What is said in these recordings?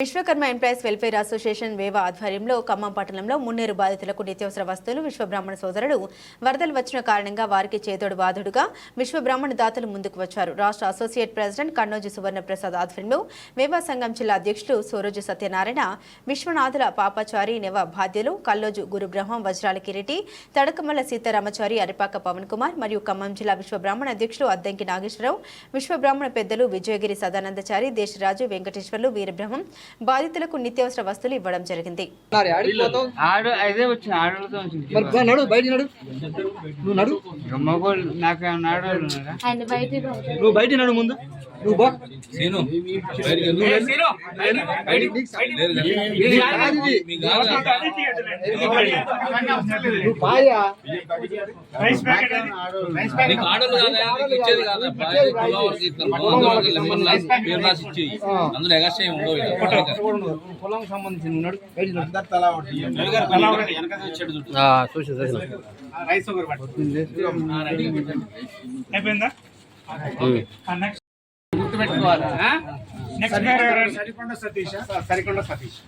Vishwakarma employees welfare association వేవ ఆధ్వర్యంలో ఖమ్మం పట్టణంలో మున్నేరు బాధితులకు నిత్యావసర వస్తువులు విశ్వబ్రాహ్మణ సోదరుడు వరదలు వచ్చిన కారణంగా వారికి చేదోడు బాధుడుగా విశ్వబ్రాహ్మణ దాతలు ముందుకు వచ్చారు. రాష్ట్ర అసోసియేట్ ప్రెసిడెంట్ కన్నోజు సువర్ణ ప్రసాద్ ఆధ్వర్యంలో వేవా సంఘం జిల్లా అధ్యక్షుడు సూరజు సత్యనారాయణ విశ్వనాథుల పాపాచారి నెవ బాధ్యులు కల్లోజు గురుబ్రహ్మం వజ్రాల కిరీటి తడకమల్ల సీతారామచారి అరిపాక పవన్ కుమార్ మరియు ఖమ్మం జిల్లా విశ్వబ్రాహ్మణ అధ్యక్షులు అద్దంకి నాగేశ్వరరావు విశ్వబ్రాహ్మణ పెద్దలు విజయగిరి సదానందచారి దేశరాజు వెంకటేశ్వర్లు వీరబ్రహ్మం బాధితులకు నిత్యావసర వస్తువులు ఇవ్వడం జరిగింది. నువ్వు బయట నడు ముందు. అందులో ఎగస్ట్రా ఉండవు. పొలం సంబంధించి నువ్వు నడు బయట నడు చూసి చూసి. అయిపోయిందా? గుర్తుపెట్టుకోవాలా? సరికొండ సతీష్. సరికొండ సతీష్.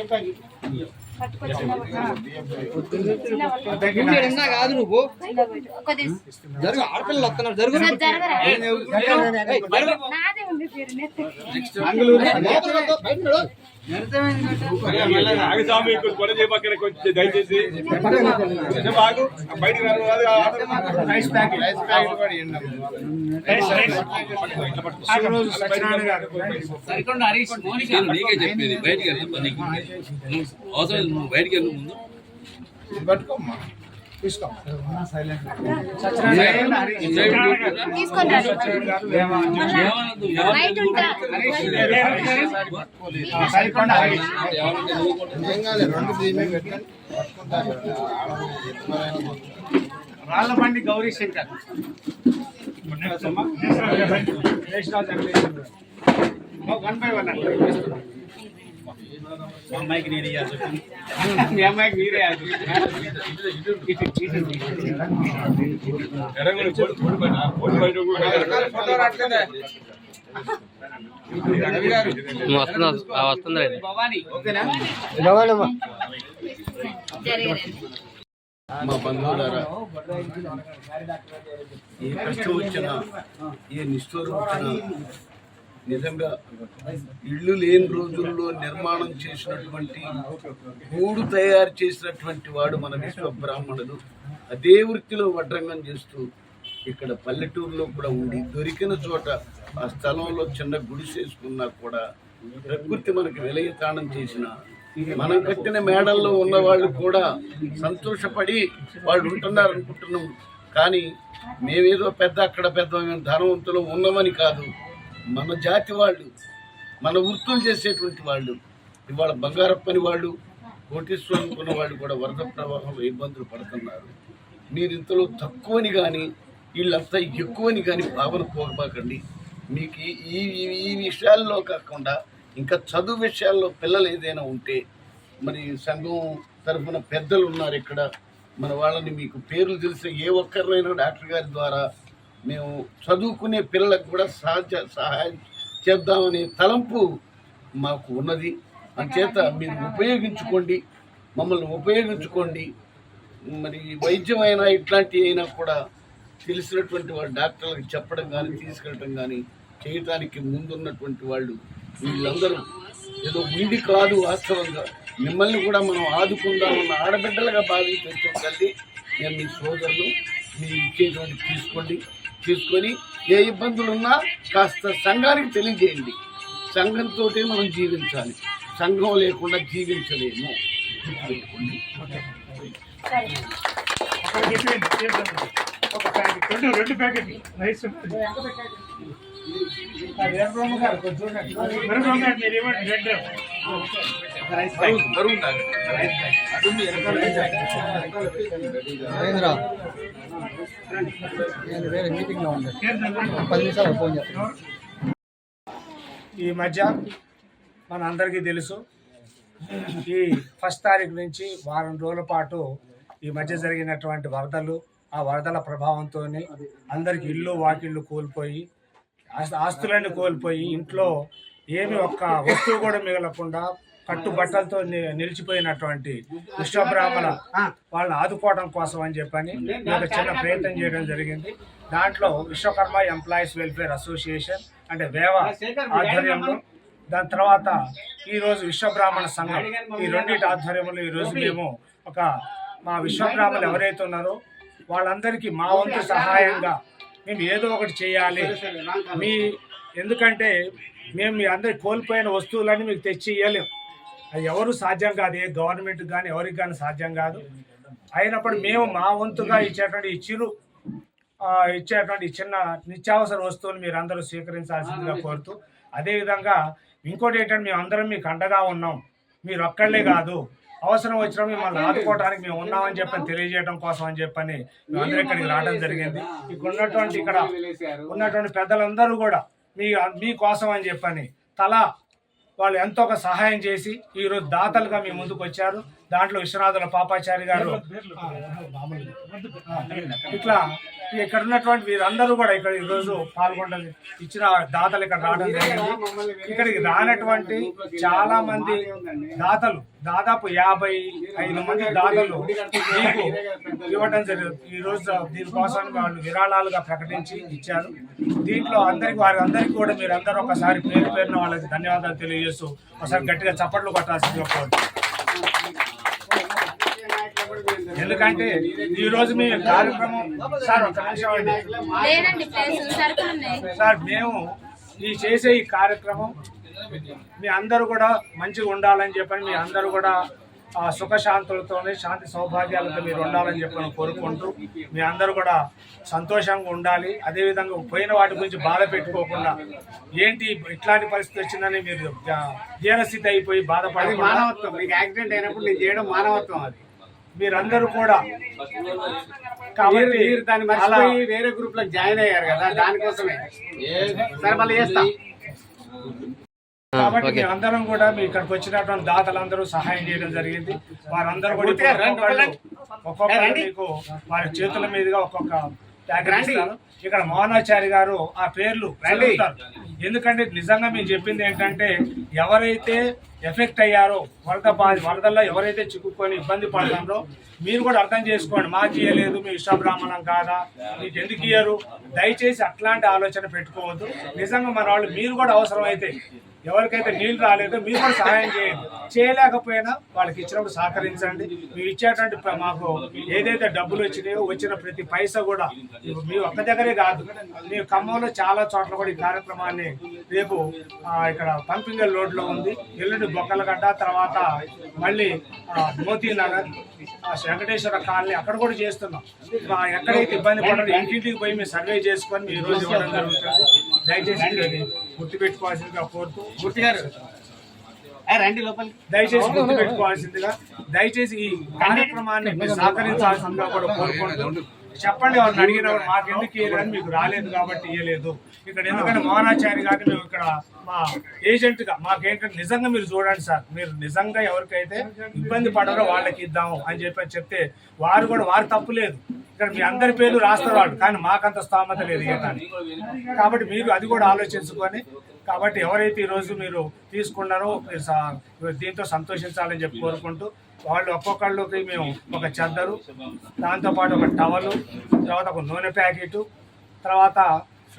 ఎన్నా కాదు నువ్వు. జరుగు ఆడపిల్లలు వస్తున్నారు జరుగు. ఆగస్వామి కొన కొంచెం దయచేసి బాగు బయటికి నీకే చెప్పేది బయటికి అవసరం బయటికి వెళ్ళు ముందు. తీసుకొని Rallabandi Gauri Shankar. One by one అమ్మాయికి నేను ఇవ్వాలి మీ అమ్మాయికి మీరే మా బంధువులారా ఏ కష్టం వచ్చినా ఏ నిష్ఠూరం వచ్చినా నిజంగా ఇళ్ళు లేని రోజుల్లో నిర్మాణం చేసినటువంటి గూడు తయారు చేసినటువంటి వాడు మన విశ్వ బ్రాహ్మణుడు అదే వృత్తిలో వడ్రంగం చేస్తూ ఇక్కడ పల్లెటూరులో కూడా ఉండి దొరికిన చోట ఆ స్థలంలో చిన్న గుడిసేసుకున్నా కూడా ప్రకృతి మనకి విలయతాళం చేసిన మనం కట్టిన మేడల్లో ఉన్న వాళ్ళు కూడా సంతోషపడి వాళ్ళు ఉంటున్నారు అనుకుంటున్నాం కానీ మేమేదో పెద్ద అక్కడ పెద్ద మేము ధనవంతులు ఉన్నామని కాదు. మన జాతి వాళ్ళు మన వృత్తులు చేసేటువంటి వాళ్ళు ఇవాళ బంగారప్పని వాళ్ళు కోటీశ్వరం అనుకున్న వాళ్ళు కూడా వరద ప్రవాహంలో ఇబ్బందులు పడుతున్నారు. మీరు ఇంతలో తక్కువని కానీ వీళ్ళంతా ఎక్కువని కానీ భావన పోగబాకండి. మీకు ఈ- ఈ ఈ- ఈ విషయాల్లో కాకుండా ఇంకా చదువు విషయాల్లో పిల్లలు ఏదైనా ఉంటే మరి సంఘం తరఫున పెద్దలు ఉన్నారు ఇక్కడ మన వాళ్ళని మీకు పేర్లు తెలిసిన ఏ ఒక్కరినైనా డాక్టర్ గారి ద్వారా మేము చదువుకునే పిల్లలకు కూడా సహాయ సహాయం చేద్దామనే తలంపు మాకు ఉన్నది. అంచేత మీరు ఉపయోగించుకోండి. మమ్మల్ని ఉపయోగించుకోండి. మరి వైద్యం అయినా ఇట్లాంటివి అయినా కూడా తెలిసినటువంటి వాళ్ళు డాక్టర్లకు చెప్పడం కానీ తీసుకెళ్ళటం కానీ చేయటానికి ముందున్నటువంటి వాళ్ళు వీళ్ళందరూ ఏదో ఉండి కాదు వాస్తవంగా. మిమ్మల్ని కూడా మనం ఆదుకుందామన్న ఆడబిడ్డలుగా భావించవచ్చు తల్లి. నేను మీ సోదరులు. మీరు ఇచ్చేటువంటి తీసుకోండి. తీసుకొని ఏ ఇబ్బందులు ఉన్నా కాస్త సంఘానికి తెలియజేయండి. సంఘంతో మనం జీవించాలి. సంఘం లేకుండా జీవించలేము. ఒక ప్యాకెట్ రెండు ప్యాకెట్ రైస్ మీరు ఇవ్వండి రెండు. నేను వేరే మీటింగ్లో పది నిమిషాలు ఫోన్ చేస్తాను ఈ మధ్య మన అందరికీ తెలుసు ఈ ఫస్ట్ తారీఖు నుంచి వారం రోజుల పాటు ఈ మధ్య జరిగినటువంటి వరదలు ఆ వరదల ప్రభావంతో అందరికి ఇల్లు వాకిళ్ళు కోల్పోయి ఆస్తులన్నీ కోల్పోయి ఇంట్లో ఏమి ఒక్క వస్తువు కూడా మిగలకుండా కట్టు బట్టలతో ని- నిలిచిపోయినటువంటి విశ్వబ్రాహ్మణ వాళ్ళని ఆదుకోవడం కోసం అని చెప్పని ఒక చిన్న ప్రయత్నం చేయడం జరిగింది. దాంట్లో విశ్వకర్మ ఎంప్లాయీస్ వెల్ఫేర్ అసోసియేషన్ అంటే వేవ ఆధ్వర్యంలో దాని తర్వాత ఈ రోజు విశ్వబ్రాహ్మణ సంఘం ఈ రెండింటి ఆధ్వర్యంలో ఈ రోజు మేము ఒక మా విశ్వబ్రాహ్మణులు ఎవరైతే ఉన్నారో వాళ్ళందరికీ మా వంతు సహాయంగా మేము ఏదో ఒకటి చేయాలి. మీ ఎందుకంటే మేము మీ అందరి కోల్పోయిన వస్తువులన్నీ మీకు తెచ్చి ఇవ్వలేం అది ఎవరు సాధ్యం కాదు ఏ గవర్నమెంట్ కానీ ఎవరికి కానీ సాధ్యం కాదు. అయినప్పుడు మేము మా వంతుగా ఇచ్చేటువంటి ఈ చిరు ఇచ్చేటువంటి చిన్న నిత్యావసర వస్తువులు మీరు అందరూ స్వీకరించాల్సిందిగా కోరుతూ అదేవిధంగా ఇంకోటి ఏంటంటే మేము అందరం మీకు అండగా ఉన్నాం. మీరు ఒక్కళ్ళే కాదు. అవసరం వచ్చినా మిమ్మల్ని ఆదుకోవడానికి మేము ఉన్నామని చెప్పని తెలియజేయడం కోసం అని చెప్పని మేము అందరూ ఇక్కడికి రావడం జరిగింది. ఇక్కడ ఉన్నటువంటి ఇక్కడ ఉన్నటువంటి పెద్దలందరూ కూడా మీ మీ కోసం అని చెప్పని తలా వాళ్ళు ఎంతో ఒక సహాయం చేసి ఈరోజు దాతలుగా మీ ముందుకు వచ్చారు దాంట్లో విశ్వనాథుల పాపాచారి గారు ఇట్లా ఇక్కడ ఉన్నటువంటి వీరందరూ కూడా ఇక్కడ ఈరోజు పాల్గొనడం ఇచ్చిన దాతలు ఇక్కడ రావడం జరిగింది ఇక్కడికి రానటువంటి చాలా మంది దాతలు దాదాపు యాభై ఐదు మంది దాతలు మీకు ఇవ్వడం జరిగింది ఈ రోజు దీనికోసం వాళ్ళు విరాళాలుగా ప్రకటించి ఇచ్చారు దీంట్లో అందరికి వారి అందరికీ కూడా మీరు అందరూ ఒకసారి పేరు పేరున వాళ్ళకి ధన్యవాదాలు తెలియజేస్తూ ఒకసారి గట్టిగా చప్పట్లు కొట్టాల్సిందిగా కోరుతున్నాను ఎందుకంటే ఈ రోజు మీ కార్యక్రమం సార్ ఒక నిమిషం అండి. సార్ మేము ఈ చేసే ఈ కార్యక్రమం మీ అందరూ కూడా మంచిగా ఉండాలని చెప్పని మీ అందరూ కూడా ఆ, సుఖశాంతులతోనే శాంతి సౌభాగ్యాలతో మీరు ఉండాలని చెప్పని కోరుకుంటూ మీ అందరూ కూడా సంతోషంగా ఉండాలి. అదేవిధంగా పోయిన వాటి గురించి బాధ పెట్టుకోకుండా ఏంటి ఇట్లాంటి పరిస్థితి వచ్చిందని మీరు జ- దీనస్థితి అయిపోయి బాధపడి మానవత్వం. మీకు యాక్సిడెంట్ అయినప్పుడు నేను చేయడం మానవత్వం అది. మీరందరూ కూడా మీరు కాబట్టి దాన్ని మర్చిపోయి వేరే గ్రూప్లో జాయిన్ అయ్యారు కదా దానికోసమే. సరే మళ్ళీ చేస్తా. కాబట్టి అందరం కూడా మీ ఇక్కడికి వచ్చినటువంటి దాతలందరూ సహాయం చేయడం జరిగింది. వారందరూ కూడా రండి. మీకు వారి చేతుల మీదుగా ఒక్కొక్క. ఇక్కడ మోహనాచారి గారు ఆ పేర్లు ఎందుకంటే నిజంగా మేము చెప్పింది ఏంటంటే ఎవరైతే ఎఫెక్ట్ అయ్యారో వరద బా- వరదల్లో ఎవరైతే చిక్కుకొని ఇబ్బంది పడతారో మీరు కూడా అర్థం చేసుకోండి. మాకు ఇయ్యలేదు మీ ఇష్టబ్రాహ్మణం కాదా మీకు ఎందుకు ఇయ్యరు? దయచేసి అట్లాంటి ఆలోచన పెట్టుకోవద్దు. నిజంగా మన వాళ్ళు మీరు కూడా అవసరం అయితే ఎవరికైతే నీళ్ళు రాలేదో మీరు కూడా సహాయం చేయండి. చేయలేకపోయినా వాళ్ళకి ఇచ్చినప్పుడు సహకరించండి. మీరు ఇచ్చేటువంటి మాకు ఏదైతే డబ్బులు వచ్చినాయో వచ్చిన ప్రతి పైసా కూడా మీ ఒక్క దగ్గరే కాదు. మీ ఖమ్మంలో చాలా చోట్ల కూడా ఈ కార్యక్రమాన్ని రేపు ఇక్కడ పంపింగల్ రోడ్లో ఉంది. ఎల్లుండి బొక్కలగడ్డ తర్వాత మళ్ళీ మోతీ నగర్ ఆ, వెంకటేశ్వర కాలనీ అక్కడ కూడా చేస్తున్నాం. ఎక్కడైతే ఇబ్బంది పడరు ఇంటింటికి పోయి మీరు సర్వే చేసుకొని మీ రోజు ఇవ్వడం జరుగుతుంది. దయచేసి గుర్తుపెట్టుకోవాల్సిందిగా కోరుతూ మూర్తి గారు. రండి లోపలికి. దయచేసి గుర్తుపెట్టుకోవాల్సిందిగా దయచేసి ఈ కార్యక్రమాన్ని సహకరించాల్సిందిగా కూడా కోరుకుంటూ చెప్పండి వాళ్ళని అడిగినప్పుడు మాకు ఎందుకు ఇవ్వలేదు మీకు రాలేదు కాబట్టి ఇవ్వలేదు ఇక్కడ ఎందుకంటే మోహనాచారి గారిని మేము ఇక్కడ మా ఏజెంట్గా మాకేంటంటే నిజంగా మీరు చూడండి సార్ మీరు నిజంగా ఎవరికైతే ఇబ్బంది పడరో వాళ్ళకి ఇద్దాము అని చెప్పి చెప్తే వారు కూడా వారు తప్పు లేదు. ఇక్కడ మీ అందరి పేర్లు రాస్తారు వాళ్ళు కానీ మాకంత స్తోమత లేదు ఇవ్వడానికి కాబట్టి మీరు అది కూడా ఆలోచించుకొని కాబట్టి ఎవరైతే ఈరోజు మీరు తీసుకున్నారో మీరు దీంతో సంతోషించాలని చెప్పి కోరుకుంటూ వాళ్ళు ఒక్కొక్కళ్ళకి మేము ఒక చెద్దరు దాంతోపాటు ఒక టవలు తర్వాత ఒక నూనె ప్యాకెట్ తర్వాత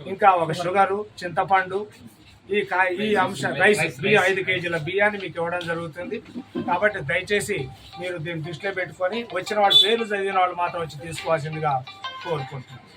ఇంకా ఒక షుగరు చింతపండు ఈ కా ఈ అంశ రైస్ బియ్యం ఐదు కేజీల బియ్యాన్ని మీకు ఇవ్వడం జరుగుతుంది కాబట్టి దయచేసి మీరు దీన్ని దృష్టిలో పెట్టుకొని వచ్చిన వాళ్ళ పేర్లు చదివిన వాళ్ళు మాత్రం వచ్చి తీసుకోవాల్సిందిగా కోరుకుంటున్నాను